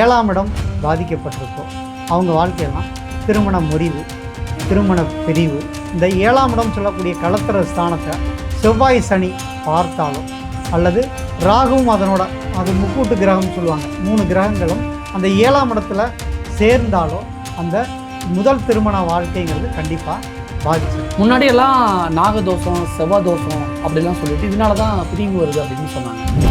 ஏழாம் இடம் பாதிக்கப்பட்டிருக்கோ அவங்க வாழ்க்கையெல்லாம் திருமண முறிவு திருமண பிரிவு. இந்த ஏழாம் இடம் சொல்லக்கூடிய களத்திர ஸ்தானத்தை செவ்வாய் சனி பார்த்தாலோ அல்லது ராகுவும் அதனோட அது முக்கூட்டு கிரகம் சொல்லுவாங்க. மூணு கிரகங்களும் அந்த ஏழாம் இடத்துல சேர்ந்தாலோ அந்த முதல் திருமண வாழ்க்கைங்கிறது கண்டிப்பாக பாதிச்சு முன்னாடியெல்லாம் நாகதோஷம் செவ்வாய் தோஷம் அப்படிலாம் சொல்லிட்டு இதனால தான் பிரிவு வருது அப்படின்னு சொன்னாங்க.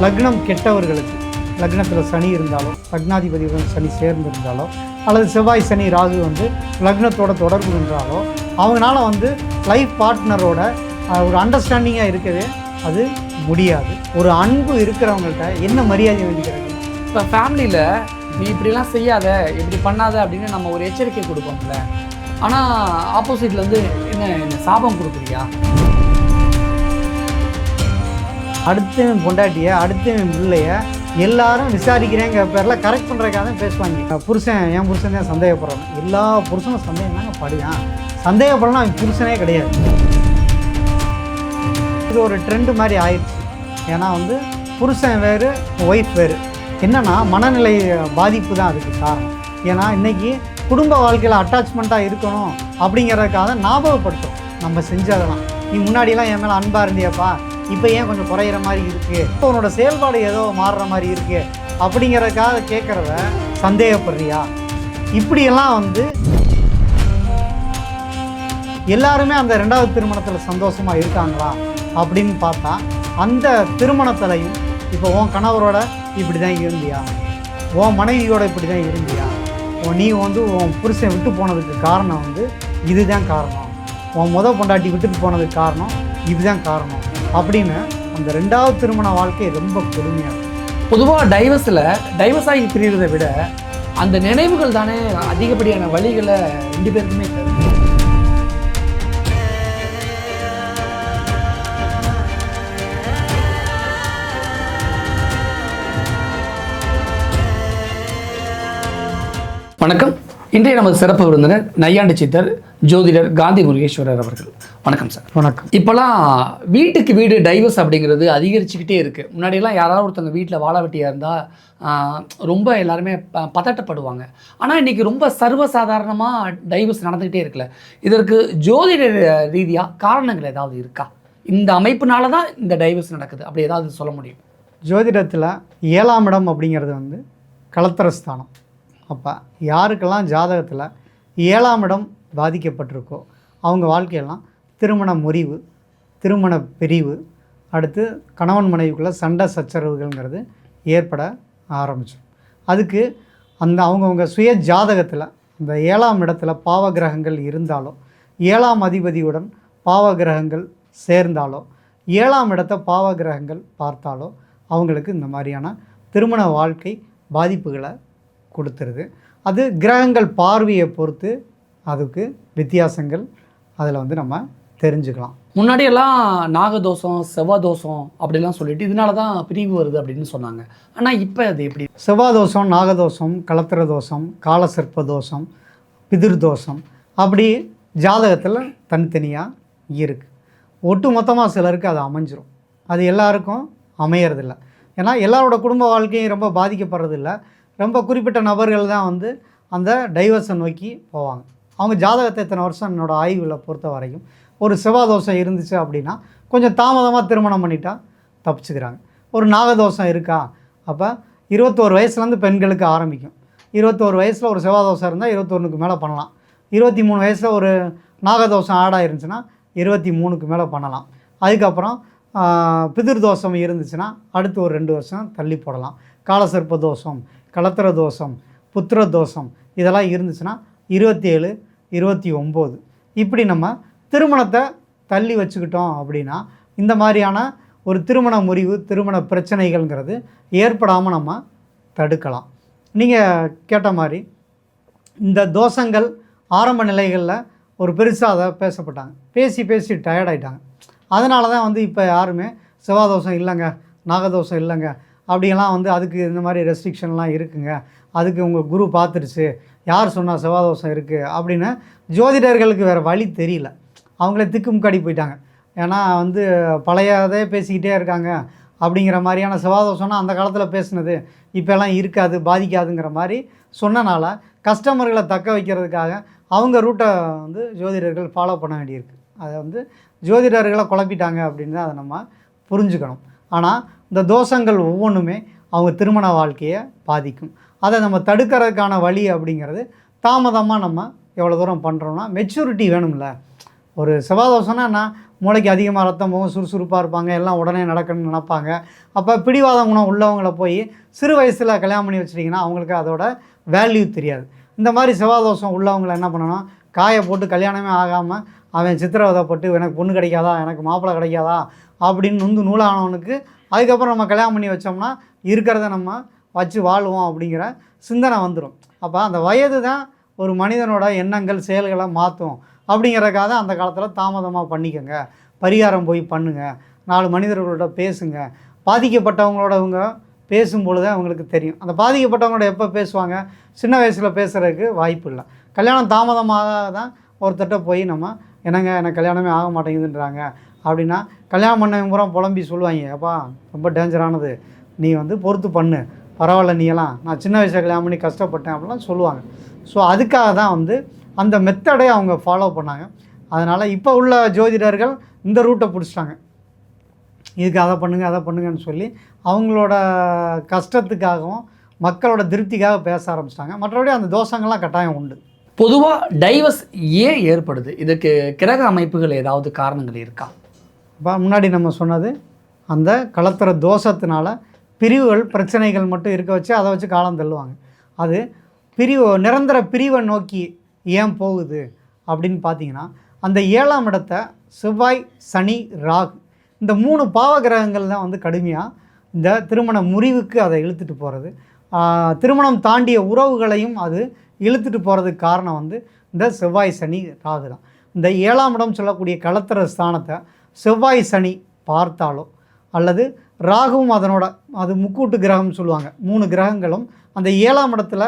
லக்னம் கெட்டவர்களுக்கு லக்னத்தில் சனி இருந்தாலோ லக்னாதிபதியுடன் சனி சேர்ந்திருந்தாலோ அல்லது செவ்வாய் சனி ராகு வந்து லக்னத்தோட தொடர்பு இருந்தாலோ அவங்களால வந்து லைஃப் பார்ட்னரோட ஒரு அண்டர்ஸ்டாண்டிங்காக இருக்கவே அது முடியாது. ஒரு அன்பு இருக்கிறவங்கள்ட்ட என்ன மரியாதை வேண்டிக்கிறது இப்போ ஃபேமிலியில் நீ இப்படிலாம் செய்யாத இப்படி பண்ணாத அப்படின்னு நம்ம ஒரு எச்சரிக்கை கொடுப்போம்ல. ஆனால் ஆப்போசிட்லேருந்து என்ன என்ன சாபம் கொடுக்குறியா? அடுத்தவன் பொண்டாட்டிய அடுத்தவன் பிள்ளைய எல்லாரும் விசாரிக்கிறேங்க பேரில் கரெக்ட் பண்ணுறதுக்காக தான் பேசுவாங்க. புருஷன் என் புருஷன் தான் சந்தேகப்படுறாங்க எல்லா புருஷனும் சந்தேகம் தாங்க படுவான் சந்தேகப்படலாம் அவன் புருஷனே கிடையாது. இது ஒரு ட்ரெண்டு மாதிரி ஆயிடுச்சு. ஏன்னா வந்து புருஷன் வேறு ஒய்ஃப் வேறு. என்னன்னா மனநிலை பாதிப்பு தான் அதுக்கு காரணம். ஏன்னா இன்றைக்கி குடும்ப வாழ்க்கையில் அட்டாச்மெண்ட்டாக இருக்கணும் அப்படிங்கிறதுக்காக ஞாபகப்படுத்தும் நம்ம செஞ்சதெல்லாம். நீ முன்னாடிலாம் என் மேலே அன்பாக இருந்தியப்பா. இப்போ ஏன் கொஞ்சம் குறையிற மாதிரி இருக்குது இப்போ உன்னோட செயல்பாடு ஏதோ மாறுற மாதிரி இருக்குது அப்படிங்கிறதுக்காக கேட்குறத சந்தேகப்படுறியா? இப்படியெல்லாம் வந்து எல்லாருமே அந்த ரெண்டாவது திருமணத்தில் சந்தோஷமாக இருக்காங்களா? அப்படின்னு பார்த்தா அந்த திருமணத்திலையும் இப்போ உன் கணவரோட இப்படி தான் இருந்தியா? உன் மனைவியோட இப்படி தான் இருந்தியா? உன் நீ வந்து உன் புருஷன் விட்டு போனதுக்கு காரணம் வந்து இதுதான் காரணம். உன் முத பொண்டாட்டி விட்டுட்டு போனதுக்கு காரணம் இதுதான் காரணம். அப்படின்னு அந்த ரெண்டாவது திருமண வாழ்க்கை ரொம்ப கொடுமையாக இருக்கும் பொதுவாக டைவர்ஸில் டைவர்ஸ் ஆகி பிரிகிறத விட அந்த நினைவுகள் தானே அதிகப்படியான வழிகளை ரெண்டு பேருக்குமே தரும் வணக்கம். இன்றைய நமது சிறப்பு விருந்தினர் நையாண்டி சித்தர் ஜோதிடர் காந்தி முருகேஸ்வரர் அவர்கள். வணக்கம் சார். வணக்கம். இப்போலாம் வீட்டுக்கு வீடு டைவர்ஸ் அப்படிங்கிறது அதிகரிச்சுக்கிட்டே இருக்குது முன்னாடியெல்லாம் யாராவது ஒருத்தவங்க வீட்டில் வாழ வெட்டியாக இருந்தால் ரொம்ப எல்லாருமே பதட்டப்படுவாங்க. ஆனால் இன்றைக்கி ரொம்ப சர்வசாதாரணமாக டைவர்ஸ் நடந்துக்கிட்டே இருக்குல்ல. இதற்கு ஜோதிட ரீதியாக காரணங்கள் ஏதாவது இருக்கா? இந்த அமைப்புனால தான் இந்த டைவர்ஸ் நடக்குது. அப்படி ஏதாவது சொல்ல முடியும்? ஜோதிடத்தில் ஏழாம் இடம் அப்படிங்கிறது வந்து களத்திரஸ்தானம் அப்போ யாருக்கெல்லாம் ஜாதகத்தில் ஏழாம் இடம் பாதிக்கப்பட்டிருக்கோ அவங்க வாழ்க்கையெல்லாம் திருமண முறிவு திருமண பிரிவு அடுத்து கணவன் மனைவிக்குள்ளே சண்டை சச்சரவுகள்ங்கிறது ஏற்பட ஆரம்பிச்சிடும். அதுக்கு அந்த அவங்கவுங்க சுய ஜாதகத்தில் அந்த ஏழாம் இடத்துல பாவ கிரகங்கள் இருந்தாலோ ஏழாம் அதிபதியுடன் பாவ கிரகங்கள் சேர்ந்தாலோ ஏழாம் இடத்த பாவ கிரகங்கள் பார்த்தாலோ அவங்களுக்கு இந்த மாதிரியான திருமண வாழ்க்கை பாதிப்புகளை கொடுத்துருது. அது கிரகங்கள் பார்வையை பொறுத்து அதுக்கு வித்தியாசங்கள் அதில் வந்து நம்ம தெரிஞ்சுக்கலாம். முன்னாடியெல்லாம் நாகதோஷம் செவ்வாய் தோஷம் அப்படிலாம் சொல்லிட்டு இதனால தான் பிரிவு வருது அப்படின்னு சொன்னாங்க. ஆனால் இப்போ அது எப்படி? செவ்வாதோஷம் நாகதோஷம் களத்திர தோஷம் காலசர்ப்ப தோஷம் பிதிர் தோஷம் அப்படி ஜாதகத்தில் தனித்தனியாக இருக்குது ஒட்டு மொத்தமாக சிலருக்கு அது அமைஞ்சிரும். அது எல்லாருக்கும் அமையறதில்ல. ஏன்னா எல்லாரோட குடும்ப வாழ்க்கையும் ரொம்ப பாதிக்கப்படுறதில்ல. ரொம்ப குறிப்பிட்ட நபர்கள் தான் வந்து அந்த டைவர்ஸை நோக்கி போவாங்க. அவங்க ஜாதகத்தை இத்தனை வருஷம் என்னோடய ஆய்வில் பொறுத்த வரைக்கும் ஒரு செவ்வாதோஷம் இருந்துச்சு அப்படின்னா கொஞ்சம் தாமதமாக திருமணம் பண்ணிட்டா தப்பிச்சுக்கிறாங்க. ஒரு நாகதோஷம் இருக்கா? அப்போ இருபத்தோரு வயசுலேருந்து பெண்களுக்கு ஆரம்பிக்கும். இருபத்தோரு வயசில் ஒரு செவ்வாதோஷம் இருந்தால் இருபத்தொன்றுக்கு மேலே பண்ணலாம். இருபத்தி மூணு வயசில் ஒரு நாகதோஷம் ஆடாக இருந்துச்சுன்னா இருபத்தி மூணுக்கு மேலே பண்ணலாம். அதுக்கப்புறம் பிதிர் தோஷம் இருந்துச்சுன்னா அடுத்து ஒரு ரெண்டு வருஷம் தள்ளி போடலாம். காலசர்ப்ப தோஷம் கலத்திர தோஷம் புத்திர தோஷம் இதெல்லாம் இருந்துச்சுன்னா இருபத்தி ஏழு இருபத்தி ஒம்பது இப்படி நம்ம திருமணத்தை தள்ளி வச்சுக்கிட்டோம் அப்படின்னா இந்த மாதிரியான ஒரு திருமண முறிவு திருமண பிரச்சனைகள்ங்கிறது ஏற்படாமல் நம்ம தடுக்கலாம். நீங்கள் கேட்ட மாதிரி இந்த தோஷங்கள் ஆரம்ப நிலைகளில் ஒரு பெருசாக அதை பேசப்பட்டாங்க. பேசி பேசி டயர்டாயிட்டாங்க அதனால தான் வந்து இப்போ யாருமே செவ்வாதோஷம் இல்லைங்க நாகதோஷம் இல்லைங்க அப்படியெல்லாம் வந்து அதுக்கு இந்த மாதிரி ரெஸ்ட்ரிக்ஷன்லாம் இருக்குங்க. அதுக்கு உங்கள் குரு பார்த்துருச்சு. யார் சொன்னால் செவ்வாதோஷம் இருக்குது அப்படின்னு ஜோதிடர்களுக்கு வேறு வழி தெரியல. அவங்களே திக்கு முக்காடி போயிட்டாங்க. ஏன்னா வந்து பழையதே பேசிக்கிட்டே இருக்காங்க. அப்படிங்கிற மாதிரியான செவ்வாதோஷம்னா அந்த காலத்தில் பேசினது. இப்போல்லாம் இருக்காது பாதிக்காதுங்கிற மாதிரி சொன்னனால கஸ்டமர்களை தக்க வைக்கிறதுக்காக அவங்க ரூட்டை வந்து ஜோதிடர்கள் ஃபாலோ பண்ண வேண்டியிருக்கு. அதை வந்து ஜோதிடர்களை குழப்பிட்டாங்க அப்படின்னு தான் அதை நம்ம புரிஞ்சுக்கணும். ஆனால் இந்த தோஷங்கள் ஒவ்வொன்றுமே அவங்க திருமண வாழ்க்கையை பாதிக்கும். அதை நம்ம தடுக்கிறதுக்கான வழி அப்படிங்கிறது தாமதமாக நம்ம எவ்வளோ தூரம் பண்ணுறோம்னா மெச்சூரிட்டி வேணும்ல. ஒரு செவ்வாதோஷம்னா என்ன? மூளைக்கு அதிகமாக ரத்தம் போகும் சுறுசுறுப்பாக இருப்பாங்க எல்லாம் உடனே நடக்கணும்னு நினைப்பாங்க. அப்போ பிடிவாத குணம் உள்ளவங்கள போய் சிறு வயசில் கல்யாணம் பண்ணி வச்சிட்டிங்கன்னா அவங்களுக்கு அதோட வேல்யூ தெரியாது. இந்த மாதிரி செவ்வாதோஷம் உள்ளவங்களை என்ன பண்ணணும்? காயை போட்டு கல்யாணமே ஆகாமல் அவன் சித்திரவதைப்பட்டு எனக்கு பொண்ணு கிடைக்காதா? எனக்கு மாப்பிள்ளை கிடைக்காதா? அப்படின்னு வந்து நூலானவனுக்கு அதுக்கப்புறம் நம்ம கல்யாணம் பண்ணி வச்சோம்னா இருக்கிறத நம்ம வச்சு வாழ்வோம் அப்படிங்கிற சிந்தனை வந்துடும் அப்போ அந்த வயது தான் ஒரு மனிதனோட எண்ணங்கள் செயல்களை மாற்றும் அப்படிங்கிறக்காக தான் அந்த காலத்தில் தாமதமாக பண்ணிக்கோங்க. பரிகாரம் போய் பண்ணுங்கள் நாலு மனிதர்களோட பேசுங்க. பாதிக்கப்பட்டவங்களோடவங்க பேசும்பொழுது அவங்களுக்கு தெரியும். அந்த பாதிக்கப்பட்டவங்களோட எப்போ பேசுவாங்க? சின்ன வயசில் பேசுகிறதுக்கு வாய்ப்பு இல்லை. கல்யாணம் தாமதமாக தான் ஒருத்தட்ட போய் நம்ம என்னங்க எனக்கு கல்யாணமே ஆக மாட்டேங்குதுன்றாங்க. அப்படின்னா கல்யாணம் பண்ணவங்க பூரா புலம்பி சொல்லுவாங்க அப்பா ரொம்ப டேஞ்சரானது நீ வந்து பொறுத்து பண்ணு. பரவாயில்ல நீ எல்லாம் நான் சின்ன வயசில் கல்யாணம் பண்ணி கஷ்டப்பட்டேன் அப்படிலாம் சொல்லுவாங்க. ஸோ அதுக்காக தான் வந்து அந்த மெத்தடை அவங்க ஃபாலோ பண்ணாங்க. அதனால் இப்போ உள்ள ஜோதிடர்கள் இந்த ரூட்டை பிடிச்சிட்டாங்க. இதுக்கு அதை பண்ணுங்கள் அதை பண்ணுங்கன்னு சொல்லி அவங்களோட கஷ்டத்துக்காகவும் மக்களோட திருப்திக்காக பேச ஆரம்பிச்சிட்டாங்க. மற்றபடி அந்த தோஷங்கள்லாம் கட்டாயம் உண்டு. பொதுவாக டைவர்ஸ் ஏன் ஏற்படுது? இதுக்கு கிரக அமைப்புகள் ஏதாவது காரணங்கள் இருக்கா? இப்போ முன்னாடி நம்ம சொன்னது அந்த கலத்துற தோஷத்தினால பிரிவுகள் பிரச்சனைகள் மட்டும் இருக்க வச்சு அதை வச்சு காலம் தள்ளுவாங்க. அது பிரிவு நிரந்தர பிரிவை நோக்கி ஏன் போகுது அப்படின்னு பார்த்தீங்கன்னா அந்த ஏழாம் இடத்த செவ்வாய் சனி ராகு இந்த மூணு பாவ கிரகங்கள் தான் வந்து கடுமையாக இந்த திருமண முறிவுக்கு அதை இழுத்துட்டு போகிறது திருமணம் தாண்டிய உறவுகளையும் அது இழுத்துட்டு போகிறதுக்கு காரணம் வந்து இந்த செவ்வாய் சனி ராகு தான். இந்த ஏழாம் இடம் சொல்லக்கூடிய களத்திர ஸ்தானத்தை செவ்வாய் சனி பார்த்தாலோ அல்லது ராகுவும் அதனோட அது முக்கூட்டு கிரகம்னு சொல்லுவாங்க. மூணு கிரகங்களும் அந்த ஏழாம் இடத்துல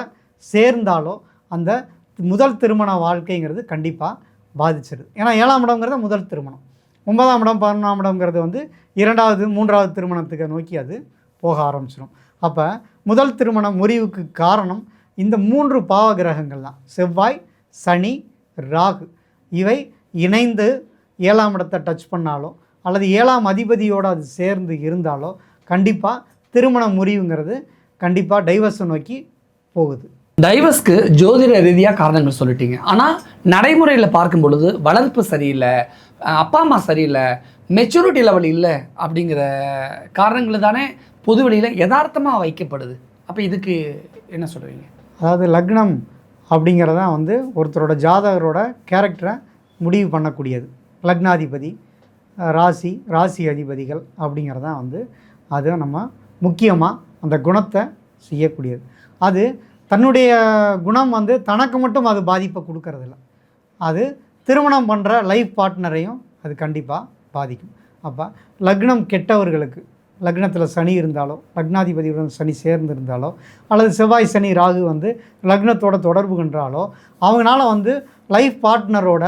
சேர்ந்தாலோ அந்த முதல் திருமண வாழ்க்கைங்கிறது கண்டிப்பாக பாதிச்சிருது. ஏன்னா ஏழாம் இடம்ங்கிறது முதல் திருமணம். ஒன்பதாம் இடம் பதினொன்றாம் இடம்ங்கிறது வந்து இரண்டாவது மூன்றாவது திருமணத்துக்கு நோக்கி அது போக ஆரம்பிச்சிடும் அப்போ முதல் திருமண முறிவுக்கு காரணம் இந்த மூன்று பாவ கிரகங்கள் தான். செவ்வாய் சனி ராகு. இவை இணைந்து ஏழாம் இடத்தை டச் பண்ணாலோ அல்லது ஏழாம் அதிபதியோடு அது சேர்ந்து இருந்தாலோ கண்டிப்பாக திருமண முறிவுங்கிறது கண்டிப்பாக டைவர்ஸை நோக்கி போகுது. டைவர்ஸ்க்கு ஜோதிட ரீதியாக காரணங்கள் சொல்லிட்டீங்க. ஆனால் நடைமுறையில் பார்க்கும் பொழுது வளர்ப்பு சரியில்லை அப்பா அம்மா சரியில்லை மெச்சூரிட்டி லெவல் இல்லை அப்படிங்கிற காரணங்கள் தானே பொதுவெளியில் யதார்த்தமாக வைக்கப்படுது. அப்போ இதுக்கு என்ன சொல்கிறீங்க அதாவது லக்னம் அப்படிங்கிறதான் வந்து ஒருத்தரோட ஜாதகரோட கேரக்டரை முடிவு பண்ணக்கூடியது. லக்னாதிபதி ராசி ராசி அதிபதிகள் அப்படிங்கிறதான் வந்து அது நம்ம முக்கியமாக அந்த குணத்தை செய்யக்கூடியது. அது தன்னுடைய குணம் வந்து தனக்கு மட்டும் அது பாதிப்பை கொடுக்கறதில்ல. அது திருமணம் பண்ணுற லைஃப் பார்ட்னரையும் அது கண்டிப்பாக பாதிக்கும். அப்போ லக்னம் கெட்டவர்களுக்கு லக்னத்தில் சனி இருந்தாலோ லக்னாதிபதியுடன் சனி சேர்ந்து இருந்தாலோ அல்லது செவ்வாய் சனி ராகு வந்து லக்னத்தோட தொடர்பு கொண்டாலோ அவங்களால வந்து லைஃப் பார்ட்னரோட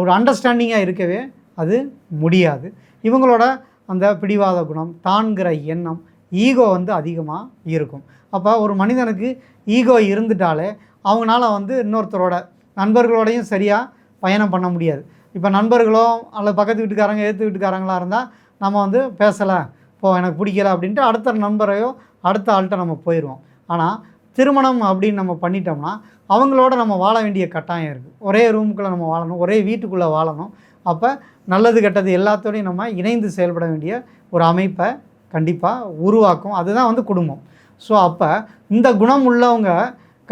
ஒரு அண்டர்ஸ்டாண்டிங்காக இருக்கவே அது முடியாது. இவங்களோட அந்த பிடிவாத குணம் தான்கிற எண்ணம் ஈகோ வந்து அதிகமாக இருக்கும். அப்போ ஒரு மனிதனுக்கு ஈகோ இருந்துட்டாலே அவங்களால வந்து இன்னொருத்தரோட நண்பர்களோடையும் சரியாக பயணம் பண்ண முடியாது. இப்போ நண்பர்களோ அல்லது பக்கத்து வீட்டுக்காரங்க ஏற்று வீட்டுக்காரங்களா இருந்தால் நம்ம வந்து பேசலை போ எனக்கு பிடிக்கல அப்படின்ட்டு அடுத்த நண்பரையோ அடுத்த ஆள்கிட்ட நம்ம போயிடுவோம் ஆனால் திருமணம் அப்படின்னு நம்ம பண்ணிட்டோம்னா அவங்களோட நம்ம வாழ வேண்டிய கட்டாயம் இருக்குது ஒரே ரூமுக்குள்ளே நம்ம வாழணும் ஒரே வீட்டுக்குள்ளே வாழணும். அப்போ நல்லது கெட்டது எல்லாத்தோடையும் நம்ம இணைந்து செயல்பட வேண்டிய ஒரு அமைப்பை கண்டிப்பாக உருவாக்கும். அதுதான் வந்து குடும்பம். ஸோ அப்போ இந்த குணம் உள்ளவங்க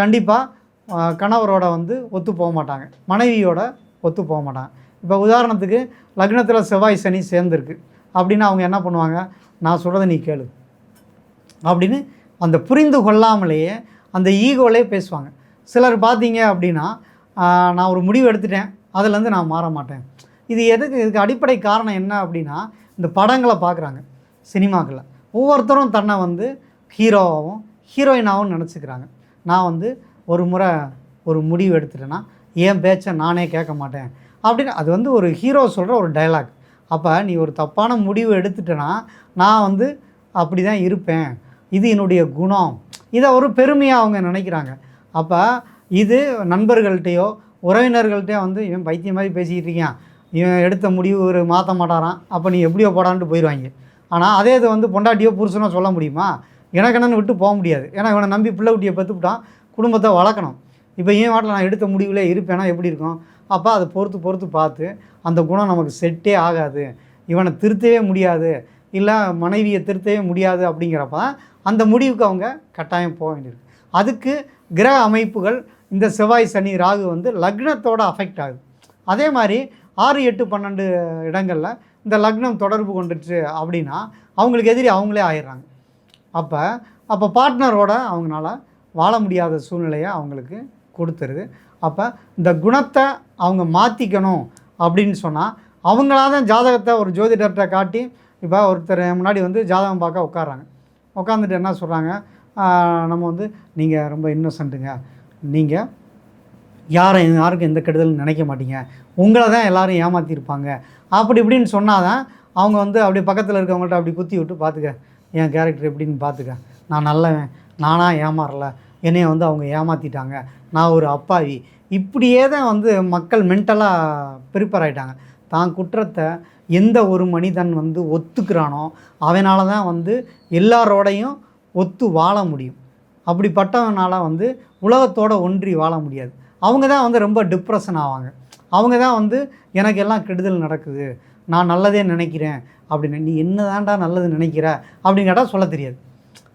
கண்டிப்பாக கணவரோட வந்து ஒத்து போக மாட்டாங்க. மனைவியோட ஒத்து போக மாட்டாங்க. இப்போ உதாரணத்துக்கு லக்னத்தில் செவ்வாய் சனி சேர்ந்துருக்கு. அப்படின்னு அவங்க என்ன பண்ணுவாங்க? நான் சொல்கிறத நீ கேளு. அப்படின்னு அந்த புரிந்து கொள்ளாமலேயே அந்த ஈகோலே பேசுவாங்க. சிலர் பார்த்தீங்க அப்படின்னா நான் ஒரு முடிவு எடுத்துட்டேன் அதுலேருந்து நான் மாற மாட்டேன். இது எதுக்கு இதுக்கு அடிப்படை காரணம் என்ன அப்படின்னா இந்த படங்களை பார்க்குறாங்க சினிமாக்களில் ஒவ்வொருத்தரும் தன்னை வந்து ஹீரோவாகவும் ஹீரோயினாகவும் நினச்சிக்கிறாங்க. நான் வந்து ஒரு முறை ஒரு முடிவு எடுத்துட்டேன்னா ஏன் பேச்சை நானே கேட்க மாட்டேன் அப்படின்னு அது வந்து ஒரு ஹீரோ சொல்கிற ஒரு டைலாக் அப்போ நீ ஒரு தப்பான முடிவு எடுத்துட்டேன்னா நான் வந்து அப்படி தான் இருப்பேன். இது என்னுடைய குணம். இதை ஒரு பெருமையாக அவங்க நினைக்கிறாங்க. அப்போ இது நண்பர்கள்ட்டையோ உறவினர்கள்ட்டையோ வந்து இவன் பைத்தியம் மாதிரி பேசிக்கிட்டு இருக்கான். இவன் எடுத்த முடிவு ஒரு மாற்ற மாட்டாரான் அப்போ நீ எப்படியோ போடான்ட்டு போயிடுவாங்க ஆனால் அதே இது வந்து பொண்டாட்டியோ புருஷனோ சொல்ல முடியுமா? எனக்கு என்னன்னு விட்டு போக முடியாது. ஏன்னா இவனை நம்பி பிள்ளை குட்டியை பெற்றுவிட்டான் குடும்பத்தை வளர்க்கணும். இப்போ ஏன் வாட்டில் நான் எடுத்த முடிவில் இருப்பேனா? எப்படி இருக்கும்? அப்போ அதை பொறுத்து பொறுத்து பார்த்து அந்த குணம் நமக்கு செட்டே ஆகாது. இவனை திருத்தவே முடியாது. இல்லை மனைவியை திருத்தவே முடியாது அப்படிங்கிறப்ப அந்த முடிவுக்கு அவங்க கட்டாயம் போக வேண்டியிருக்கு. அதுக்கு கிரக அமைப்புகள் இந்த செவ்வாய் சனி ராகு வந்து லக்னத்தோட அஃபெக்ட் ஆகுது. அதே மாதிரி ஆறு எட்டு பன்னெண்டு இடங்களில் இந்த லக்னம் தொடர்பு கொண்டுச்சு அப்படின்னா அவங்களுக்கு எதிரி அவங்களே ஆயிடுறாங்க. அப்போ அப்போ பார்ட்னரோட அவங்களால வாழ முடியாத சூழ்நிலையை அவங்களுக்கு கொடுத்துருது. அப்போ இந்த குணத்தை அவங்க மாற்றிக்கணும் அப்படின்னு சொன்னால் அவங்களா தான் ஜாதகத்தை ஒரு ஜோதிடர்கிட்ட காட்டி இப்போ ஒருத்தர் முன்னாடி வந்து ஜாதகம் பார்க்க உட்காராங்க உட்காந்துட்டு என்ன சொல்கிறாங்க நம்ம வந்து நீங்கள் ரொம்ப இன்னோசண்ட்டுங்க நீங்கள் யாரும் யாருக்கும் எந்த கெடுதலும் நினைக்க மாட்டீங்க. உங்களை தான் எல்லோரும் ஏமாற்றிருப்பாங்க அப்படி இப்படின்னு சொன்னால் தான் அவங்க வந்து அப்படியே பக்கத்தில் இருக்கவங்கள்ட்ட அப்படி குத்தி விட்டு பார்த்துக்க என் கேரக்டர் எப்படின்னு பார்த்துக்க நான் நல்லவன். நானாக ஏமாறல. என்னைய வந்து அவங்க ஏமாற்றிட்டாங்க நான் ஒரு அப்பாவி. இப்படியே தான் வந்து மக்கள் மென்டலாக ப்ரிப்பேர் ஆகிட்டாங்க தான் குற்றத்தை எந்த ஒரு மனிதன் வந்து ஒத்துக்கிறானோ அவனால தான் வந்து எல்லாரோடையும் ஒத்து வாழ முடியும். அப்படிப்பட்டவனால வந்து உலகத்தோட ஒன்றி வாழ முடியாது. அவங்க தான் வந்து ரொம்ப டிப்ரெஷன் ஆவாங்க. அவங்க தான் வந்து எனக்கு எல்லாம் கெடுதல் நடக்குது. நான் நல்லதே நினைக்கிறேன். அப்படின்னு நீ என்ன தான்டா நல்லது நினைக்கிற? அப்படின்னு கேட்டால் சொல்ல தெரியாது.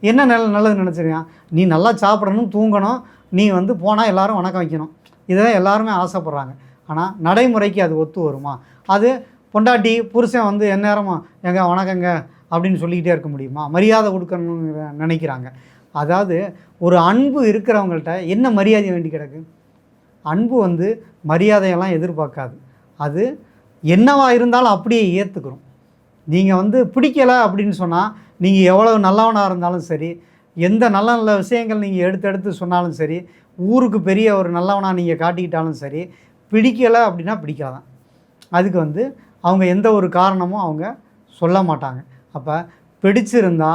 என்ன நல்ல நல்லது நினச்சிருக்கான் நீ நல்லா சாப்பிடணும் தூங்கணும். நீ வந்து போனால் எல்லாரும் வணக்கம் வைக்கணும். இதுதான் எல்லாருமே ஆசைப்பட்றாங்க. ஆனால் நடைமுறைக்கு அது ஒத்து வருமா? அது பொண்டாட்டி புருஷன் வந்து எந்நேரமா எங்க வணக்கங்க. அப்படின்னு சொல்லிக்கிட்டே இருக்க முடியுமா? மரியாதை கொடுக்கணும்னு நினைக்கிறாங்க. அதாவது ஒரு அன்பு இருக்கிறவங்கள்ட்ட என்ன மரியாதை வேண்டி கிடக்கு? அன்பு வந்து மரியாதையெல்லாம் எதிர்பார்க்காது. அது என்னவா இருந்தாலும் அப்படியே ஏற்றுக்கிறோம் நீங்கள் வந்து பிடிக்கலை அப்படின்னு சொன்னால் நீங்கள் எவ்வளவு நல்லவனாக இருந்தாலும் சரி எந்த நல்ல நல்ல விஷயங்கள் நீங்கள் எடுத்து எடுத்து சொன்னாலும் சரி ஊருக்கு பெரிய ஒரு நல்லவனாக நீங்கள் காட்டிக்கிட்டாலும் சரி பிடிக்கலை அப்படின்னா பிடிக்காதான். அதுக்கு வந்து அவங்க எந்த ஒரு காரணமும் அவங்க சொல்ல மாட்டாங்க. அப்போ பிடிச்சிருந்தா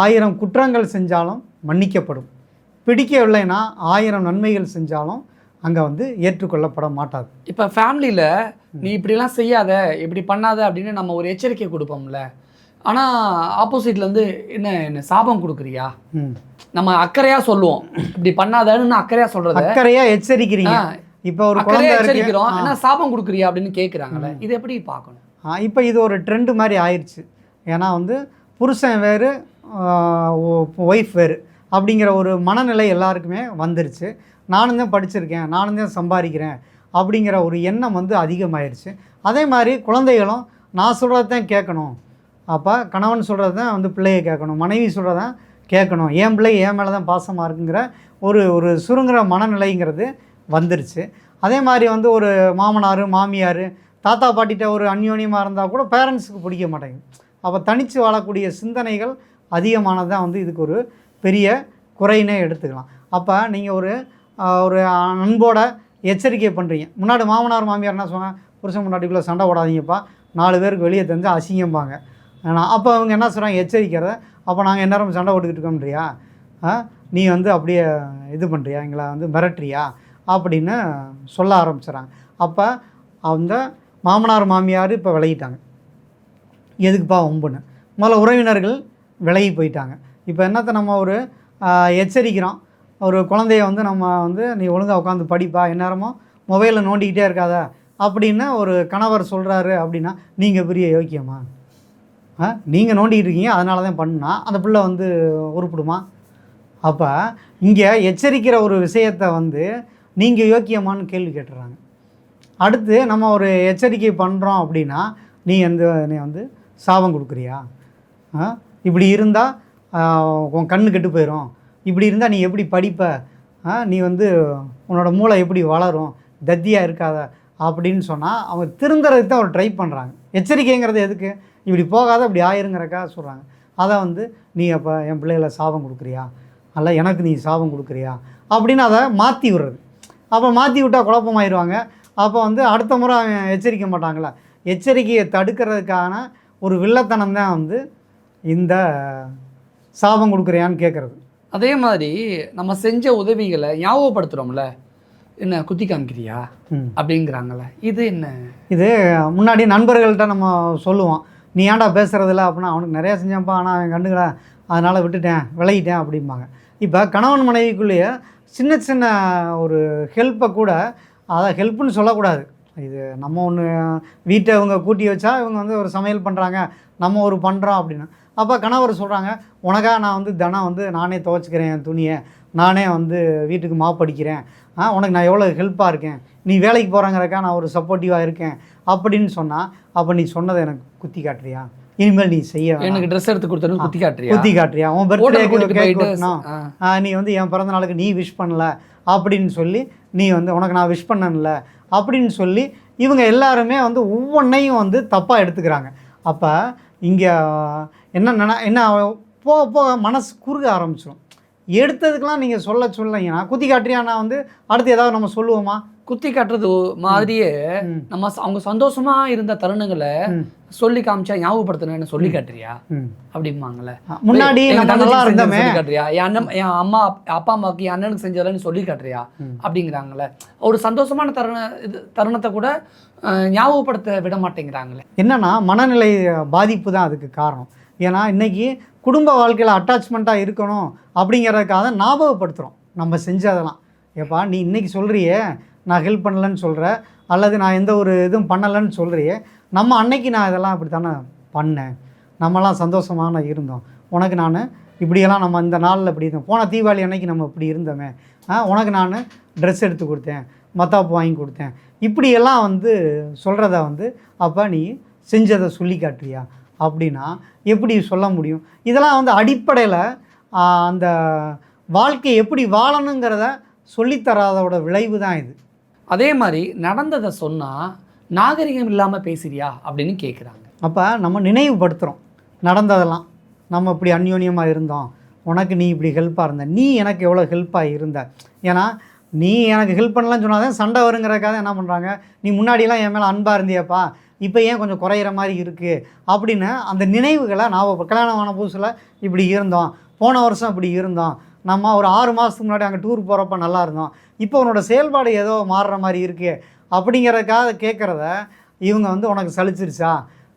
ஆயிரம் குற்றங்கள் செஞ்சாலும் மன்னிக்கப்படும். பிடிக்கவில்லைன்னா ஆயிரம் நன்மைகள் செஞ்சாலும் அங்கே வந்து ஏற்றுக்கொள்ளப்பட மாட்டாது. இப்போ ஃபேமிலியில் நீ இப்படிலாம் செய்யாத இப்படி பண்ணாத அப்படின்னு நம்ம ஒரு எச்சரிக்கை கொடுப்போம்ல. ஆனால் ஆப்போசிட்லேருந்து என்ன என்ன சாபம் கொடுக்குறியா? நம்ம அக்கறையாக சொல்லுவோம். இப்படி பண்ணாதன்னு அக்கறையாக சொல்கிறத அக்கறையாக எச்சரிக்கிறீங்க. இப்போ ஒரு குழந்தை எச்சரிக்கிறோம். என்ன சாபம் கொடுக்குறியா அப்படின்னு கேட்குறாங்கல்ல இது எப்படி பார்க்கணும்? இப்போ இது ஒரு ட்ரெண்டு மாதிரி ஆயிடுச்சு ஏன்னா வந்து புருஷன் வேறு ஒய்ஃப் வேறு அப்படிங்கிற ஒரு மனநிலை எல்லாருக்குமே வந்துருச்சு. நானும் தான் படிச்சிருக்கேன் நானும் தான் சம்பாதிக்கிறேன் அப்படிங்கிற ஒரு எண்ணம் வந்து அதிகமாயிருச்சு. அதே மாதிரி குழந்தைகளும் நான் சொல்கிறது தான் கேட்கணும். அப்போ கணவன் சொல்கிறது தான் வந்து பிள்ளையை கேட்கணும் மனைவி சொல்கிறத கேட்கணும். என் பிள்ளை என் மேலே தான் பாசமாக இருக்குங்கிற ஒரு ஒரு சுருங்குற மனநிலைங்கிறது வந்துருச்சு. அதே மாதிரி வந்து ஒரு மாமனார் மாமியார் தாத்தா பாட்டிகிட்ட ஒரு அந்யோன்யமாக இருந்தால் கூட பேரண்ட்ஸுக்கு பிடிக்க மாட்டேங்குது. அப்போ தனித்து வாழக்கூடிய சிந்தனைகள் அதிகமானது தான் வந்து இதுக்கு ஒரு பெரிய குறையினே எடுத்துக்கலாம். அப்போ நீங்கள் ஒரு ஒரு அன்போட எச்சரிக்கை பண்ணுறீங்க முன்னாடி மாமனார் மாமியார் என்ன சொன்னாங்க? புருஷன் முன்னாடிக்குள்ளே சண்டை போடாதீங்கப்பா. நாலு பேருக்கு வெளியே தெரிஞ்சு அசிங்கம்பாங்க. ஆனால் அப்போ அவங்க என்ன சொல்கிறாங்க எச்சரிக்கிறத அப்போ நாங்கள் எந்நேரம் சண்டை போட்டுக்கிட்டு இருக்கோம்ன்றியா நீ வந்து அப்படியே இது பண்ணுறியா எங்களை வந்து மிரட்டுறியா? அப்படின்னு சொல்ல ஆரம்பிச்சிடறாங்க. அப்போ அந்த மாமனார் மாமியார் இப்போ விளையிட்டாங்க எதுக்குப்பா ஒம்புன்னு முதல்ல உறவினர்கள் விலகி போயிட்டாங்க. இப்போ என்னத்தை நம்ம ஒரு எச்சரிக்கிறோம். ஒரு குழந்தைய வந்து நம்ம வந்து நீ ஒழுங்காக உட்காந்து படிப்பா எந்நேரமும் மொபைலில் நோண்டிக்கிட்டே இருக்காத அப்படின்னு ஒரு கணவர் சொல்கிறாரு அப்படின்னா நீங்கள் பெரிய யோக்கியமா? ஆ நீங்கள் நோண்டிக்கிட்டு இருக்கீங்க அதனால தான் பண்ணால் அந்த பிள்ளை வந்து உருப்பிடுமா? அப்போ இங்கே எச்சரிக்கிற ஒரு விஷயத்தை வந்து நீங்கள் யோக்கியமான்னு கேள்வி கேட்டுறாங்க. அடுத்து நம்ம ஒரு எச்சரிக்கை பண்ணுறோம் அப்படின்னா நீ எந்த நீ வந்து சாபம் கொடுக்குறியா? இப்படி இருந்தால் உன் கண்ணு கெட்டு போயிடும் இப்படி இருந்தால் நீ எப்படி படிப்ப? நீ வந்து உன்னோட மூளை எப்படி வளரும்? தத்தியாக இருக்காத அப்படின்னு சொன்னால் அவங்க திருந்துறதுக்கு தான் அவர் ட்ரை பண்ணுறாங்க எச்சரிக்கைங்கிறது எதுக்கு? இப்படி போகாத இப்படி ஆயிருங்கிறக்கா சொல்கிறாங்க அதை வந்து நீ அப்போ என் பிள்ளைகளை சாபம் கொடுக்குறியா? அல்ல எனக்கு நீ சாபம் கொடுக்குறியா? அப்படின்னு அதை மாற்றி விடுறது. அப்போ மாற்றி விட்டால் குழப்பமாயிருவாங்க. அப்போ வந்து அடுத்த முறை அவன் எச்சரிக்க மாட்டாங்களே எச்சரிக்கையை தடுக்கிறதுக்கான ஒரு வில்லத்தனம் தான் வந்து இந்த சாபம் கொடுக்குறியான்னு கேட்குறது அதே மாதிரி நம்ம செஞ்ச உதவிகளை ஞாபகப்படுத்துகிறோம்ல என்ன குத்தி காமிக்கிறியா? ம். அப்படிங்கிறாங்கல்ல. இது என்ன? இது முன்னாடி நண்பர்கள்ட்ட நம்ம சொல்லுவோம். நீ ஏன்டா பேசுகிறதில்ல அப்படின்னா அவனுக்கு நிறையா செஞ்சான்ப்பா. ஆனால் அவன் கண்டுக்கல. அதனால் விட்டுட்டேன். விலகிட்டேன். அப்படிம்பாங்க. இப்போ கணவன் மனைவிக்குள்ளேயே சின்ன சின்ன ஒரு ஹெல்ப்பை கூட அதை ஹெல்ப்புன்னு சொல்லக்கூடாது. இது நம்ம ஒன்று வீட்டை இவங்க கூட்டி வச்சா இவங்க வந்து ஒரு சமையல் பண்ணுறாங்க நம்ம ஒரு பண்ணுறோம் அப்படின்னு. அப்போ கணவர் சொல்கிறாங்க உனக்காக நான் வந்து தினம் வந்து நானே துவைச்சிக்கிறேன் என் துணியை நானே வந்து வீட்டுக்கு மாப்படிக்கிறேன் ஆ உனக்கு நான் எவ்வளோ ஹெல்ப்பாக இருக்கேன்? நீ வேலைக்கு போகிறங்கிறக்கா நான் ஒரு சப்போர்ட்டிவாக இருக்கேன். அப்படின்னு சொன்னால் அப்போ நீ சொன்னதை எனக்கு குத்தி காட்டுறியா? இனிமேல் நீ செய்ய. எனக்கு ட்ரெஸ் எடுத்து கொடுத்தனு குத்தி காட்டுறியா? குத்தி காட்டுறியா? உன். ஆ, நீ வந்து என் பிறந்த நாளுக்கு நீ விஷ் பண்ணல அப்படின்னு சொல்லி நீ வந்து உனக்கு நான் விஷ் பண்ணல அப்படின்னு சொல்லி இவங்க எல்லாருமே வந்து ஒவ்வொன்றையும் வந்து தப்பாக எடுத்துக்கிறாங்க. அப்போ இங்கே என்ன என்ன போக போக மனசு குறுக ஆரம்பிச்சிடும் எடுத்ததுக்கெலாம் நீங்கள் சொல்ல சொல்லிங்கன்னா குத்தி காட்டுறியா நான் வந்து அடுத்து ஏதாவது நம்ம சொல்லுவோமா? குத்தி காட்டுறது மாதிரியே. நம்ம அவங்க சந்தோஷமா இருந்த தருணங்களை. சொல்லி காமிச்சா ஞாபகப்படுத்தணும்னு சொல்லி காட்டுறியா. அப்படிம்பாங்கல்ல. முன்னாடி காட்டுறியா? என் அண்ணன் என் அம்மா அப்- அப்பா அம்மாவுக்கு என் அண்ணனுக்கு செஞ்சதெல்லாம் சொல்லி காட்டுறியா. அப்படிங்கிறாங்கல்ல. ஒரு சந்தோஷமான தருண இது தருணத்தை கூட ஞாபகப்படுத்த விட மாட்டேங்கிறாங்களே. என்னன்னா மனநிலை பாதிப்பு தான் அதுக்கு காரணம். ஏன்னா இன்னைக்கு குடும்ப வாழ்க்கையில் அட்டாச்மெண்ட்டாக இருக்கணும் அப்படிங்கிறதுக்காக ஞாபகப்படுத்துகிறோம் நம்ம செஞ்சதெல்லாம். ஏப்பா நீ இன்னைக்கு சொல்கிறியே நான் ஹெல்ப் பண்ணலன்னு சொல்கிற அல்லது நான் எந்த ஒரு இதுவும் பண்ணலைன்னு சொல்கிறியே நம்ம அன்னைக்கு நான் இதெல்லாம் இப்படி தானே பண்ணேன். நம்மலாம் சந்தோஷமான இருந்தோம். உனக்கு நான் இப்படியெல்லாம் நம்ம இந்த நாளில் இப்படி இருந்தோம். போன தீபாவளி அன்னைக்கு நம்ம இப்படி இருந்தோமே. உனக்கு நான் ட்ரெஸ் எடுத்து கொடுத்தேன். மத்தாப்பு வாங்கி கொடுத்தேன். இப்படியெல்லாம் வந்து சொல்கிறத வந்து அப்போ நீ செஞ்சதை சொல்லி காட்டுறியா? அப்படின்னா எப்படி சொல்ல முடியும்? இதெல்லாம் வந்து அடிப்படையில் அந்த வாழ்க்கை எப்படி வாழணுங்கிறத சொல்லித்தராதோட விளைவு தான் இது. அதே மாதிரி நடந்ததை சொன்னால் நாகரிகம் இல்லாமல் பேசுறியா அப்படின்னு கேட்குறாங்க அப்போ நம்ம நினைவுபடுத்துகிறோம் நடந்ததெல்லாம். நம்ம இப்படி அந்யோன்யமாக இருந்தோம். உனக்கு நீ இப்படி ஹெல்ப்பாக இருந்த. நீ எனக்கு எவ்வளோ ஹெல்ப்பாக இருந்த. ஏன்னா நீ எனக்கு ஹெல்ப் பண்ணலாம்னு சொன்னால் தான் சண்டை வருங்கிறக்காக என்ன பண்ணுறாங்க நீ முன்னாடியெல்லாம் என் மேலே அன்பாக இருந்தியப்பா. இப்போ ஏன் கொஞ்சம் குறையிற மாதிரி இருக்குது அப்படின்னு அந்த நினைவுகளை நான் கல்யாணம் ஆன புதுசில் இப்படி இருந்தோம். போன வருஷம் இப்படி இருந்தோம். நம்ம ஒரு ஆறு மாதத்துக்கு முன்னாடி அங்கே டூர் போகிறப்ப நல்லா இருந்தோம். இப்போ உன்னோட செயல்பாடு ஏதோ மாறுற மாதிரி இருக்குது அப்படிங்கிறதுக்காக கேட்குறத இவங்க வந்து உனக்கு சலிச்சிருச்சா?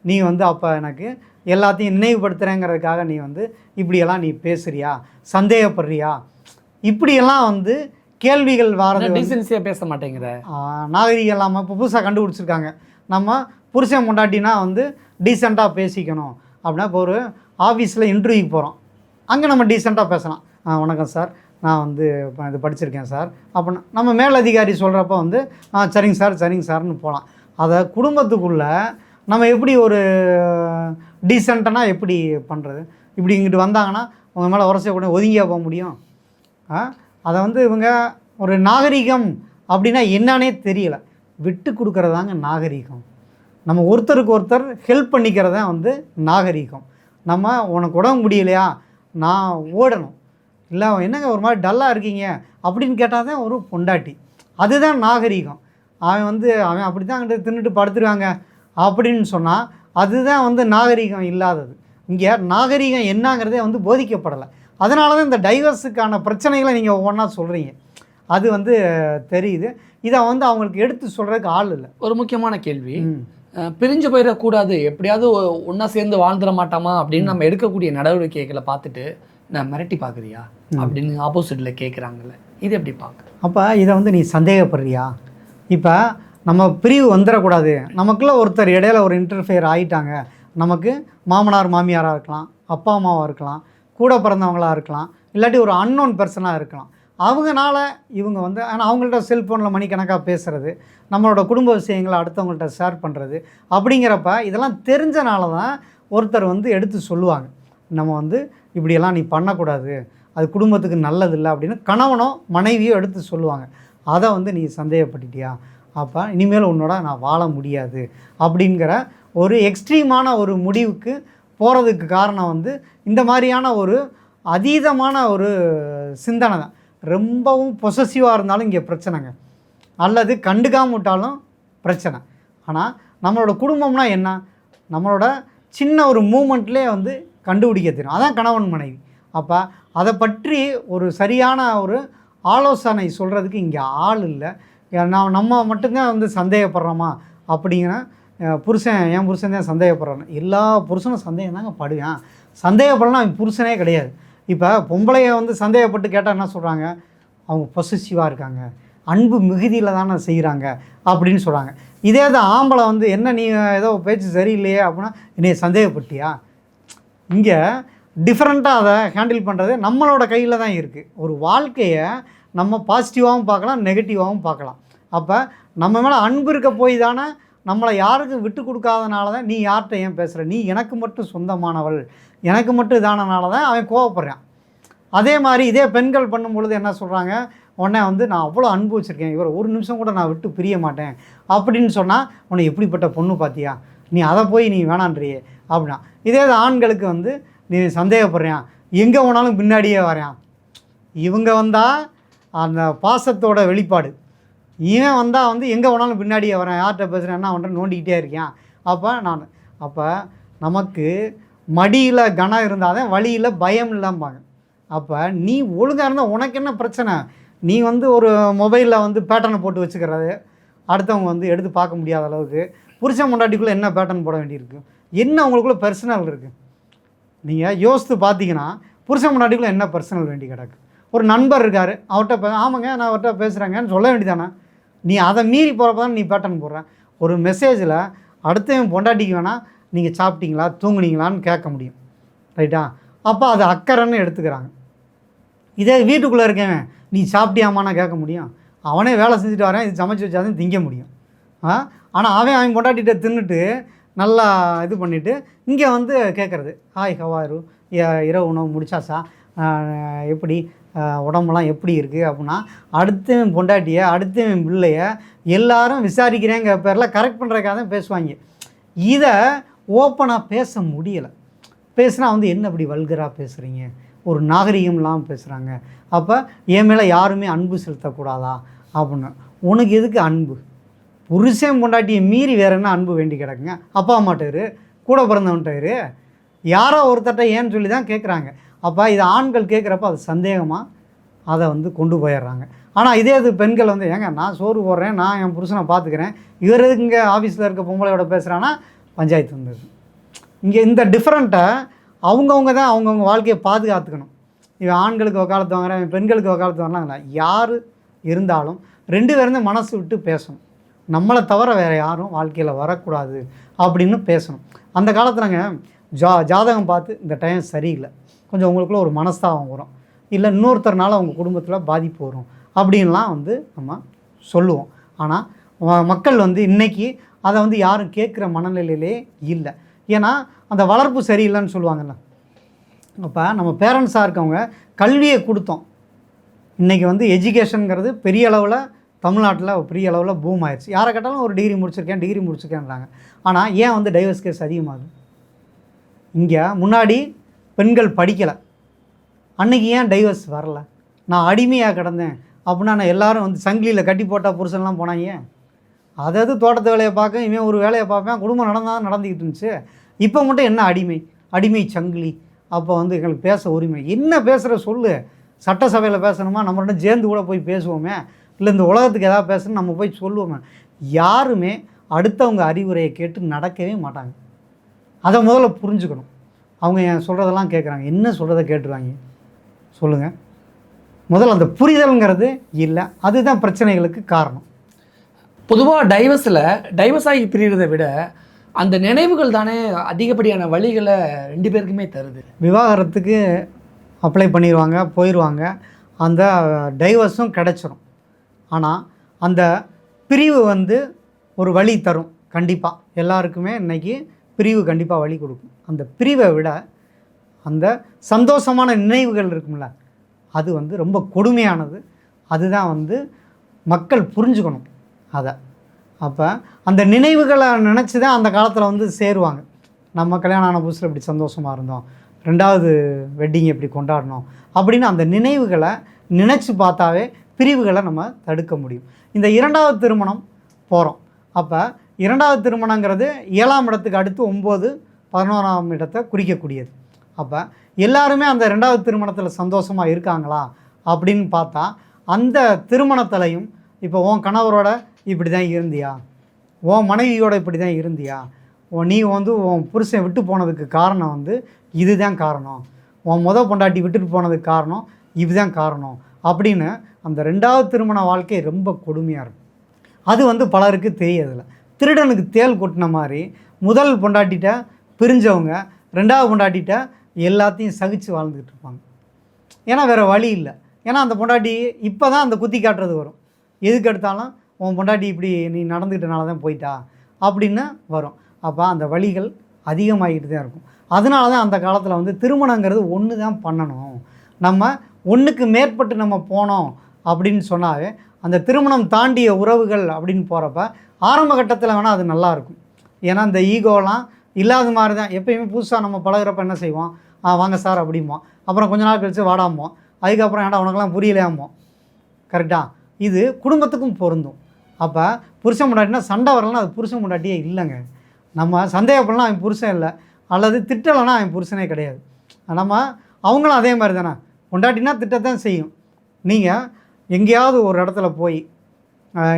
நீ வந்து அப்போ எனக்கு எல்லாத்தையும் நினைவுபடுத்துகிறேங்கிறதுக்காக நீ வந்து இப்படியெல்லாம் நீ பேசுறியா? சந்தேகப்படுறியா? இப்படியெல்லாம் வந்து கேள்விகள் வாரது வந்து, டீசன்சியா பேச மாட்டேங்கிற. நாகரிகம் இல்லாமல் இப்போ புதுசாக கண்டுபிடிச்சிருக்காங்க. நம்ம புருஷன் முண்டாட்டினா வந்து டீசெண்டாக பேசிக்கணும். அப்படின்னா இப்போ ஒரு ஆஃபீஸில் இன்டர்வியூக்கு போகிறோம் அங்கே நம்ம டீசெண்டாக பேசலாம். வணக்கம் சார். நான் வந்து இப்போ இது படிச்சிருக்கேன் சார். அப்படின்னா நம்ம மேலதிகாரி சொல்கிறப்ப வந்து ஆ சரிங்க சார் சரிங்க சார்னு போகலாம் அதை குடும்பத்துக்குள்ளே நம்ம எப்படி ஒரு டீசெண்டானா எப்படி பண்ணுறது இப்படி இங்கிட்டு வந்தாங்கன்னா உங்கள் மேலே வரசு கூட ஒதுங்கியாக போக முடியும்? அதை வந்து இவங்க ஒரு நாகரிகம் அப்படின்னா என்னன்னே தெரியலை. விட்டு கொடுக்குறதாங்க நாகரிகம். நம்ம ஒருத்தருக்கு ஒருத்தர் ஹெல்ப் பண்ணிக்கிறதான் வந்து நாகரிகம். நம்ம உனக்கு உடம்பு முடியலையா? நான் ஓடணும். இல்லை என்னங்க ஒரு மாதிரி டல்லாக இருக்கீங்க? அப்படின்னு கேட்டால் தான் ஒரு பொண்டாட்டி. அதுதான் நாகரிகம். அவன் வந்து அவன் அப்படி தான் அங்கிட்டு தின்னுட்டு படுத்துருவாங்க அப்படின்னு சொன்னால் அதுதான் வந்து நாகரிகம் இல்லாதது. இங்கே நாகரிகம் என்னங்கிறதே வந்து போதிக்கப்படலை. அதனால தான் இந்த டைவர்ஸுக்கான பிரச்சனைகளை நீங்கள் ஒவ்வொன்றா சொல்கிறீங்க அது வந்து தெரியுது. இதை வந்து அவங்களுக்கு எடுத்து சொல்கிறதுக்கு ஆள் இல்லை. ஒரு முக்கியமான கேள்வி. பிரிஞ்சு போயிடக்கூடாது. எப்படியாவது ஒ- ஒண்ணா சேர்ந்து வாழ்ந்துட மாட்டாமா அப்படின்னு நம்ம எடுக்கக்கூடிய நடவடிக்கைகளை பார்த்துட்டு நான் மிரட்டி பார்க்குறியா? அப்படின்னு ஆப்போசிட்ல கேட்குறாங்கல்ல இது எப்படி பார்க்க? அப்போ இதை வந்து நீ சந்தேகப்படுறியா? இப்போ நம்ம பிரிவு வந்துடக்கூடாது நமக்குள்ள ஒருத்தர் இடையில ஒரு இன்டர்ஃபியர் ஆயிட்டாங்க. நமக்கு மாமனார் மாமியாராக இருக்கலாம் அப்பா அம்மாவாக இருக்கலாம் கூட பிறந்தவங்களா இருக்கலாம் இல்லாட்டி ஒரு அன்னோன் பர்சனாக இருக்கலாம். அவங்கனால இவங்க வந்து ஆனால் அவங்கள்ட்ட செல்ஃபோனில் மணிக்கணக்காக பேசுகிறது நம்மளோட குடும்ப விஷயங்களை அடுத்தவங்கள்ட்ட ஷேர் பண்ணுறது அப்படிங்கிறப்ப இதெல்லாம் தெரிஞ்சனால தான் ஒருத்தர் வந்து எடுத்து சொல்லுவாங்க. நம்ம வந்து இப்படியெல்லாம் நீ பண்ணக்கூடாது. அது குடும்பத்துக்கு நல்லதில்லை அப்படின்னு கணவனோ மனைவியோ எடுத்து சொல்லுவாங்க. அதை வந்து நீ சந்தேகப்பட்டுட்டியா? அப்போ இனிமேல் உன்னோட நான் வாழ முடியாது அப்படிங்கிற ஒரு எக்ஸ்ட்ரீமான ஒரு முடிவுக்கு போகிறதுக்கு காரணம் வந்து இந்த மாதிரியான ஒரு அதீதமான ஒரு சிந்தனை தான். ரொம்பவும் பொசசிவாக இருந்தாலும் இங்கே பிரச்சனைங்க. அல்லது கண்டுக்காம விட்டாலும் பிரச்சனை. ஆனால் நம்மளோட குடும்பம்னா என்ன? நம்மளோட சின்ன ஒரு மூமெண்ட்லேயே வந்து கண்டுபிடிக்க தெரியும். அதான் கணவன் மனைவி. அப்போ அதை பற்றி ஒரு சரியான ஒரு ஆலோசனை சொல்கிறதுக்கு இங்கே ஆள் இல்லை. நான் நம்ம மட்டும்தான் வந்து சந்தேகப்படுறோமா? அப்படிங்கிற புருஷன் என் புருஷன் தான் சந்தேகப்படுறான். எல்லா புருஷனும் சந்தேகம் தாங்க படுவேன். சந்தேகப்படலாம் அவன் புருஷனே கிடையாது. இப்போ பொம்பளைய வந்து சந்தேகப்பட்டு கேட்டால் என்ன சொல்கிறாங்க அவங்க பொசிசிவாக இருக்காங்க. அன்பு மிகுதியில் தானே செய்கிறாங்க அப்படின்னு சொல்கிறாங்க இதே தான் ஆம்பளை வந்து என்ன நீ ஏதோ பேச்சு சரியில்லையே அப்படின்னா என்னைய சந்தேகப்பட்டியா? இங்கே டிஃப்ரெண்ட்டாக அதை ஹேண்டில் பண்ணுறது நம்மளோட கையில் தான் இருக்குது ஒரு வாழ்க்கையை நம்ம பாசிட்டிவாகவும் பார்க்கலாம் நெகட்டிவாகவும் பார்க்கலாம். அப்போ நம்ம மேலே அன்பு இருக்க போய் தானே நம்மளை யாருக்கு விட்டு கொடுக்காதனால தான் நீ யார்கிட்ட ஏன் பேசுகிற நீ எனக்கு மட்டும் சொந்தமானவள். எனக்கு மட்டும் இதானனால தான் அவன் கோவப்படுறான். அதே மாதிரி இதே பெண்கள் பண்ணும் பொழுது என்ன சொல்கிறாங்க உடனே வந்து நான் அவ்வளோ அன்பு வச்சுருக்கேன். இவர் ஒரு நிமிஷம் கூட நான் விட்டு பிரிய மாட்டேன். அப்படின்னு சொன்னால் உன்னை எப்படிப்பட்ட பொண்ணு பார்த்தியா நீ அதை போய் நீ வேணான்றியே. அப்படின்னா. இதே இது ஆண்களுக்கு வந்து நீ சந்தேகப்படுறியான் எங்கே போனாலும் பின்னாடியே வரையான் இவங்க வந்தால் அந்த பாசத்தோட வெளிப்பாடு. இவன் வந்தால் வந்து எங்கே போனாலும் பின்னாடியே வரேன் யார்கிட்ட பேசுகிறேன் என்ன பண்ணுறேன் நோண்டிக்கிட்டே இருக்கேன் அப்போ நான் அப்போ நமக்கு மடியில் கனம் இருந்தால் தான் வழியில் பயம் இல்லாம்பாங்க. அப்போ நீ ஒழுங்காக இருந்தால் உனக்கு என்ன பிரச்சனை? நீ வந்து ஒரு மொபைலில் வந்து பேட்டர்னை போட்டு வச்சுக்கிறது அடுத்தவங்க வந்து எடுத்து பார்க்க முடியாத அளவுக்கு புருஷன் முண்டாட்டிக்குள்ளே என்ன பேட்டர்ன் போட வேண்டியிருக்கு? என்ன அவங்களுக்குள்ள பர்சனல் இருக்குது நீங்கள் யோசித்து பார்த்தீங்கன்னா புருஷன் முன்னாடிக்குள்ளே என்ன பர்சனல் வேண்டி கிடக்கு? ஒரு நண்பர் இருக்கார் அவர்கிட்ட பே ஆமாங்க நான் அவர்கிட்ட பேசுகிறாங்கன்னு சொல்ல வேண்டியதானே நீ அதை மீறி போகிறப்ப தான் நீ பேட்டர்ன் போடுறேன் ஒரு மெசேஜில் அடுத்தவன் பொண்டாட்டிக்கு வேணால் நீங்கள் சாப்பிட்டீங்களா தூங்குனீங்களான்னு கேட்க முடியும். ரைட்டா அப்போ அது அக்கறைன்னு எடுத்துக்கிறாங்க. இதே வீட்டுக்குள்ளே இருக்கவன் நீ சாப்பிட்டியாமான்னு கேட்க முடியும். அவனே வேலை செஞ்சுட்டு வரேன் இது சமைச்சு வச்சாதான் திங்க முடியும். ஆ? ஆனால் அவன் அவன் பொண்டாட்டிகிட்ட தின்னுட்டு நல்லா இது பண்ணிவிட்டு இங்கே வந்து கேட்குறது ஹாய் ஹவாரு இரவு உணவு முடிச்சாச்சா? எப்படி? உடம்புலாம் எப்படி இருக்குது அப்படின்னா அடுத்தவன் பொண்டாட்டியை அடுத்தவன் பிள்ளைய எல்லாரும் விசாரிக்கிறேங்கிற பேரில் கரெக்ட் பண்ணுறதுக்காக தான் பேசுவாங்க. இதை ஓப்பனாக பேச முடியலை. பேசுனா வந்து என்ன அப்படி வல்கராக பேசுகிறீங்க ஒரு நாகரிகம் இல்லாமல் பேசுகிறாங்க அப்போ என் மேலே யாருமே அன்பு செலுத்தக்கூடாதா? அப்படின்னு. உனக்கு எதுக்கு அன்பு? புருஷன் பொண்டாட்டியை மீறி வேற என்ன அன்பு வேண்டி கிடக்குங்க? அப்பா அம்மாட்டாரு கூட பிறந்தவன்ட்டாரு யாரோ ஒருத்தட்ட ஏன்னு சொல்லி தான் கேட்குறாங்க அப்போ இது ஆண்கள் கேட்குறப்ப அது சந்தேகமாக அதை வந்து கொண்டு போயிடுறாங்க. ஆனால் இதே இது பெண்கள் வந்து ஏங்க நான் சோறு போடுறேன் நான் என் புருஷனை பார்த்துக்கிறேன் இவர் எதுக்கு இங்கே ஆஃபீஸில் இருக்க பொம்பளையோட பேசுகிறான்னா பஞ்சாயத்து வந்தது இங்கே இந்த டிஃப்ரெண்ட்டை அவங்கவுங்க தான் அவங்கவுங்க வாழ்க்கையை பாதுகாத்துக்கணும். இவன் ஆண்களுக்கு வக்காலத்து வாங்குறேன் பெண்களுக்கு வக்காலத்து வாங்கலாங்களா யார் இருந்தாலும் ரெண்டு பேரும் மனசு விட்டு பேசணும். நம்மளை தவிர வேறு யாரும் வாழ்க்கையில் வரக்கூடாது அப்படின்னு பேசணும். அந்த காலத்துலங்க ஜா ஜாதகம் பார்த்து இந்த டைம் சரியில்லை. கொஞ்சம் உங்களுக்குள்ள ஒரு மனஸ்தாபம் வரும். இல்லை இன்னொருத்தர்னால உங்கள் குடும்பத்தில் பாதிப்பு வரும் அப்படின்லாம் வந்து நம்ம சொல்லுவோம். ஆனால் மக்கள் வந்து இன்றைக்கி அதை வந்து யாரும் கேட்குற மனநிலையிலே இல்லை. ஏன்னா அந்த வளர்ப்பு சரியில்லைன்னு சொல்லுவாங்கல்ல. அப்போ நம்ம பேரண்ட்ஸாக இருக்கவங்க கல்வியை கொடுத்தோம். இன்றைக்கி வந்து எஜுகேஷனுங்கிறது பெரிய அளவில் தமிழ்நாட்டில் பெரிய அளவில் பூம் ஆயிடுச்சு யாரை கேட்டாலும் ஒரு டிகிரி முடிச்சிருக்கேன் டிகிரி முடிச்சிருக்கேன்றாங்க. ஆனால் ஏன் வந்து டைவர்ஸ் கேஸ் அதிகமாகுது? இங்கே முன்னாடி பெண்கள் படிக்கலை. அன்னைக்கு ஏன் டைவர்ஸ் வரல? நான் அடிமையாக கிடந்தேன். அப்படின்னா நான் எல்லாரும் வந்து சங்கிலியில் கட்டி போட்டால் புருஷன்லாம் போனாங்க. அதாவது தோட்டத்து வேலையை பார்க்க இவன் ஒரு வேலையை பார்ப்பேன் குடும்பம் நடந்தால் நடந்துக்கிட்டு இருந்துச்சு. இப்போ மட்டும் என்ன அடிமை? அடிமை சங்கிலி. அப்போ வந்து எங்களுக்கு பேச உரிமை. என்ன பேசுகிற சொல்லு? சட்டசபையில் பேசணுமா? நம்மள்ட்ட சேர்ந்து கூட போய் பேசுவோமே. இல்லை இந்த உலகத்துக்கு எதாவது பேசணும் நம்ம போய் சொல்லுவோமே யாருமே அடுத்தவங்க அறிவுரையை கேட்டு நடக்கவே மாட்டாங்க. அதை முதல்ல புரிஞ்சுக்கணும். அவங்க என் சொல்கிறதெல்லாம் கேட்குறாங்க. என்ன சொல்கிறத கேட்டுருவாங்க? சொல்லுங்கள் முதல்ல அந்த புரிதல்ங்கிறது இல்லை அதுதான் பிரச்சனைகளுக்கு காரணம். பொதுவாக டைவர்ஸில் டைவர்ஸ் ஆகி பிரியறதை விட அந்த நினைவுகள் தானே அதிகப்படியான வழிகளை ரெண்டு பேருக்குமே தருது. விவாகரத்துக்கு அப்ளை பண்ணிடுவாங்க போயிடுவாங்க அந்த டைவர்ஸும் கிடச்சிரும். ஆனால் அந்த பிரிவு வந்து ஒரு வழி தரும் கண்டிப்பாக எல்லாருக்குமே இன்னைக்கு பிரிவு கண்டிப்பாக வழி கொடுக்கும். அந்த பிரிவை விட அந்த சந்தோஷமான நினைவுகள் இருக்கும்ல அது வந்து ரொம்ப கொடுமையானது. அதுதான் வந்து மக்கள் புரிஞ்சுக்கணும் அதை. அப்போ அந்த நினைவுகளை நினச்சி தான் அந்த காலத்தில் வந்து சேருவாங்க. நம்ம கல்யாணம் ஆன புதுசில் இப்படி சந்தோஷமாக இருந்தோம். ரெண்டாவது வெட்டிங் எப்படி கொண்டாடணும் அப்படின்னு அந்த நினைவுகளை நினச்சி பார்த்தாவே பிரிவுகளை நம்ம தடுக்க முடியும். இந்த இரண்டாவது திருமணம் போகிறோம் அப்போ இரண்டாவது திருமணங்கிறது ஏழாம் இடத்துக்கு அடுத்து ஒம்பது பதினோராம் இடத்தை குறிக்கக்கூடியது. அப்போ எல்லாருமே அந்த ரெண்டாவது திருமணத்தில் சந்தோஷமாக இருக்காங்களா அப்படின்னு பார்த்தா அந்த திருமணத்திலையும் இப்போ உன் கணவரோட இப்படி தான் இருந்தியா? உன் மனைவியோட இப்படி தான் இருந்தியா? உன் நீ வந்து உன் புருஷன் விட்டு போனதுக்கு காரணம் வந்து இதுதான் காரணம். உன் முத பொண்டாட்டி விட்டுட்டு போனதுக்கு காரணம் இதுதான் காரணம். அப்படின்னு அந்த ரெண்டாவது திருமண வாழ்க்கை ரொம்ப கொடுமையாக இருக்கும். அது வந்து பலருக்கு தெரியதில்ல. திருடனுக்கு தேள் கொட்டின மாதிரி முதல் பொண்டாட்டிகிட்ட பிரிஞ்சவங்க ரெண்டாவது பொண்டாட்டிகிட்ட எல்லாத்தையும் சகிச்சு வாழ்ந்துக்கிட்டு இருப்பாங்க. ஏன்னா வேறு வழி இல்லை. ஏன்னா அந்த பொண்டாட்டி இப்போ தான் அந்த குத்தி காட்டுறது வரும். எதுக்கு எடுத்தாலும் உன் பொண்டாட்டி இப்படி நீ நடந்துக்கிட்டனால தான் போயிட்டா? அப்படின்னு வரும். அப்போ அந்த வழிகள் அதிகமாகிட்டு தான் இருக்கும். அதனால தான் அந்த காலத்தில் வந்து திருமணங்கிறது ஒன்று தான் பண்ணணும். நம்ம ஒன்றுக்கு மேற்பட்டு நம்ம போனோம் அப்படின்னு சொன்னாவே அந்த திருமணம் தாண்டிய உறவுகள் அப்படின்னு போகிறப்ப ஆரம்ப கட்டத்தில் வேணால் அது நல்லாயிருக்கும் ஏன்னா இந்த ஈகோலாம் இல்லாத மாதிரி தான். எப்பயுமே புதுசாக நம்ம பழகிறப்ப என்ன செய்வோம்? ஆ வாங்க சார் அப்படிம்போம். அப்புறம் கொஞ்ச நாள் கழித்து வாடாம்போம். அதுக்கப்புறம் ஏன்டா உனக்கெல்லாம் புரியலையாமோ கரெக்டாக இது குடும்பத்துக்கும் பொருந்தும். அப்போ புருஷன் முன்னாடினா சண்டை வரலன்னா அது புருஷன் முன்னாடியே இல்லைங்க. நம்ம சந்தேகப்படலாம் அவன் புருஷன் இல்லை. அல்லது திட்டலைன்னா அவன் புருஷனே கிடையாது. நம்ம அவங்களும் அதே மாதிரி தானே? பொண்டாட்டினா திட்டத்தான் செய்யும். நீங்கள் எங்கேயாவது ஒரு இடத்துல போய்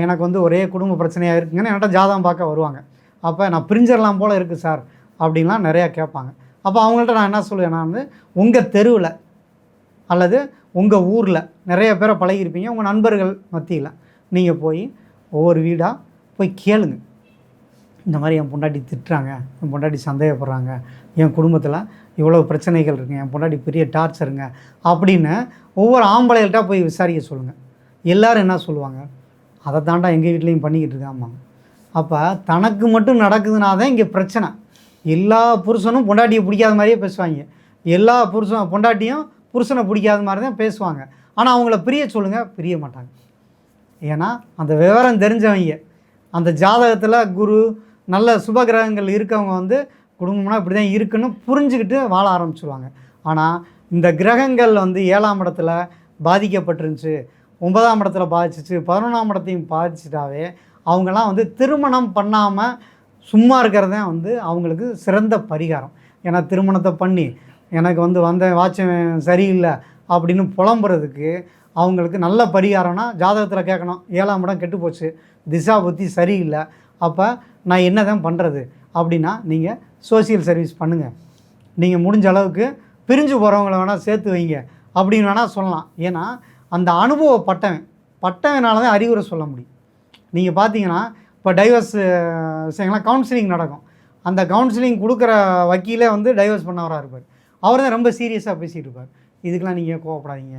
எனக்கு வந்து ஒரே குடும்ப பிரச்சனையாக இருக்குங்கன்னு என்கிட்ட ஜாதகம் பார்க்க வருவாங்க. அப்போ நான் பிரிஞ்சிடலாம் போல் இருக்குது சார் அப்படின்லாம் நிறையா கேட்பாங்க. அப்போ அவங்கள்ட்ட நான் என்ன சொல்லுவேன் நான் வந்து உங்கள் தெருவில் அல்லது உங்கள் ஊரில் நிறைய பேரை பழகியிருப்பீங்க உங்கள் நண்பர்கள் மத்தியில். நீங்கள் போய் ஒவ்வொரு வீடாக போய் கேளுங்க. இந்த மாதிரி என் பொண்டாட்டி திட்டுறாங்க என் பொண்டாட்டி சந்தேகப்படுறாங்க என் குடும்பத்தில் இவ்வளோ பிரச்சனைகள் இருக்குது என் பொண்டாட்டி பெரிய டார்ச்சருங்க அப்படின்னு ஒவ்வொரு ஆம்பளைகள்கிட்ட போய் விசாரிக்க சொல்லுங்கள் எல்லோரும் என்ன சொல்லுவாங்க? அதை தாண்டா எங்கள் வீட்லேயும் பண்ணிக்கிட்டு இருக்காமாங்க அப்போ தனக்கு மட்டும் நடக்குதுன்னா தான் இங்கே பிரச்சனை. எல்லா புருஷனும் பொண்டாட்டியை பிடிக்காத மாதிரியே பேசுவாங்க. எல்லா புருஷன் பொண்டாட்டியும் புருஷனை பிடிக்காத மாதிரி தான் பேசுவாங்க. ஆனால் அவங்கள பிரிய சொல்லுங்கள் பிரிய மாட்டாங்க. ஏன்னா அந்த விவரம் தெரிஞ்சவங்க. அந்த ஜாதகத்தில் குரு நல்ல சுப கிரகங்கள் இருக்கவங்க வந்து குடும்பம்னா இப்படி தான் இருக்குன்னு புரிஞ்சுக்கிட்டு வாழ ஆரம்பிச்சுருவாங்க. ஆனால் இந்த கிரகங்கள் வந்து ஏழாம் இடத்துல பாதிக்கப்பட்டிருந்துச்சு ஒன்பதாம் இடத்துல பாதிச்சிச்சு பதினொன்றாம் இடத்தையும் பாதிச்சிட்டாவே அவங்கெல்லாம் வந்து திருமணம் பண்ணாமல் சும்மா இருக்கிறது தான் வந்து அவங்களுக்கு சிறந்த பரிகாரம். ஏன்னா திருமணத்தை பண்ணி எனக்கு வந்து வந்த வாட்சம் சரியில்லை அப்படின்னு புலம்புறதுக்கு அவங்களுக்கு நல்ல பரிகாரம்னா ஜாதகத்தில் கேட்கணும். ஏழாம் இடம் கெட்டு போச்சு. திசா புத்தி சரியில்லை. அப்போ நான் என்ன தான் பண்ணுறது அப்படின்னா நீங்கள் சோசியல் சர்வீஸ் பண்ணுங்கள் நீங்கள் முடிஞ்ச அளவுக்கு பிரிஞ்சு போகிறவங்கள வேணால் சேர்த்து வைங்க. அப்படின்னு வேணால் சொல்லலாம். ஏன்னா அந்த அனுபவப்பட்டவன் பட்டவனால தான் அறிவுரை சொல்ல முடியும். நீங்கள் பார்த்தீங்கன்னா இப்போ டைவர்ஸ் விஷயங்கள்லாம் கவுன்சிலிங் நடக்கும். அந்த கவுன்சிலிங் கொடுக்குற வக்கீலே வந்து டைவர்ஸ் பண்ணவராக இருப்பார். அவர் தான் ரொம்ப சீரியஸாக பேசிகிட்டு இருப்பார். இதுக்கெல்லாம் நீங்கள் கோவப்படாதீங்க?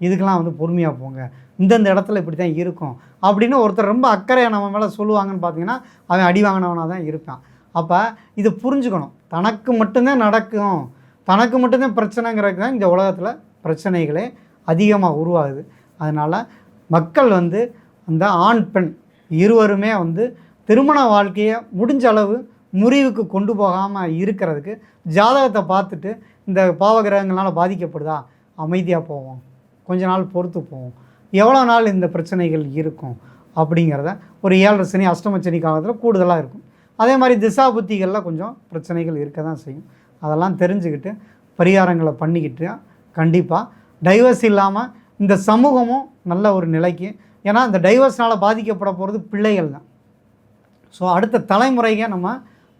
இதுக்கெல்லாம் வந்து பொறுமையாக போங்க. இந்தந்த இடத்துல இப்படி தான் இருக்கும். அப்படின்னு ஒருத்தர் ரொம்ப அக்கறையாக நம்ம மேலே சொல்லுவாங்கன்னு பார்த்தீங்கன்னா அவன் அடி வாங்கினவனாக தான் இருப்பான். அப்போ இதை புரிஞ்சுக்கணும். தனக்கு மட்டும்தான் நடக்கும். தனக்கு மட்டும்தான் பிரச்சனைங்கிறது தான் இந்த உலகத்தில் பிரச்சனைகளே அதிகமாக உருவாகுது. அதனால் மக்கள் வந்து அந்த ஆண் பெண் இருவருமே வந்து திருமண வாழ்க்கையை முடிஞ்ச அளவு முறிவுக்கு கொண்டு போகாமல் இருக்கிறதுக்கு ஜாதகத்தை பார்த்துட்டு இந்த பாவகிரகங்களால் பாதிக்கப்படுதா? அமைதியாக போவோம். கொஞ்ச நாள் பொறுத்துப்போம் எவ்வளோ நாள் இந்த பிரச்சனைகள் இருக்கும் அப்படிங்கிறத ஒரு ஏழரை சனி அஷ்டம சனி காலத்தில் கூடுதலாக இருக்கும். அதே மாதிரி திசா புத்திகளில் கொஞ்சம் பிரச்சனைகள் இருக்க தான் செய்யும். அதெல்லாம் தெரிஞ்சுக்கிட்டு பரிகாரங்களை பண்ணிக்கிட்டு கண்டிப்பாக டைவர்ஸ் இல்லாமல் இந்த சமூகமும் நல்ல ஒரு நிலைக்கு ஏன்னா இந்த டைவர்ஸ்னால் பாதிக்கப்பட போகிறது பிள்ளைகள் தான். ஸோ அடுத்த தலைமுறைக்கு நம்ம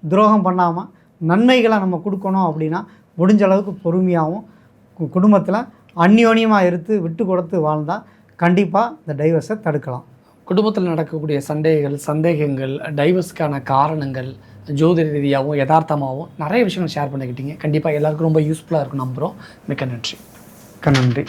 துரோகம் பண்ணாமல் நன்மைகளை நம்ம கொடுக்கணும் அப்படின்னா முடிஞ்ச அளவுக்கு பொறுமையாகவும் கு- குடும்பத்தில் அந்யோன்யமாக இருந்து விட்டு கொடுத்து வாழ்ந்தால் கண்டிப்பாக இந்த டைவர்ஸை தடுக்கலாம். குடும்பத்தில் நடக்கக்கூடிய சண்டைகள் சந்தேகங்கள் டைவர்ஸ்க்கான காரணங்கள் ஜோதிட ரீதியாகவும் யதார்த்தமாகவும் நிறைய விஷயங்கள் ஷேர் பண்ணிக்கிட்டீங்க. கண்டிப்பாக எல்லாருக்கும் ரொம்ப யூஸ்ஃபுல்லாக இருக்கும். நம்புகிறோம் மிக்க நன்றி. நன்றி.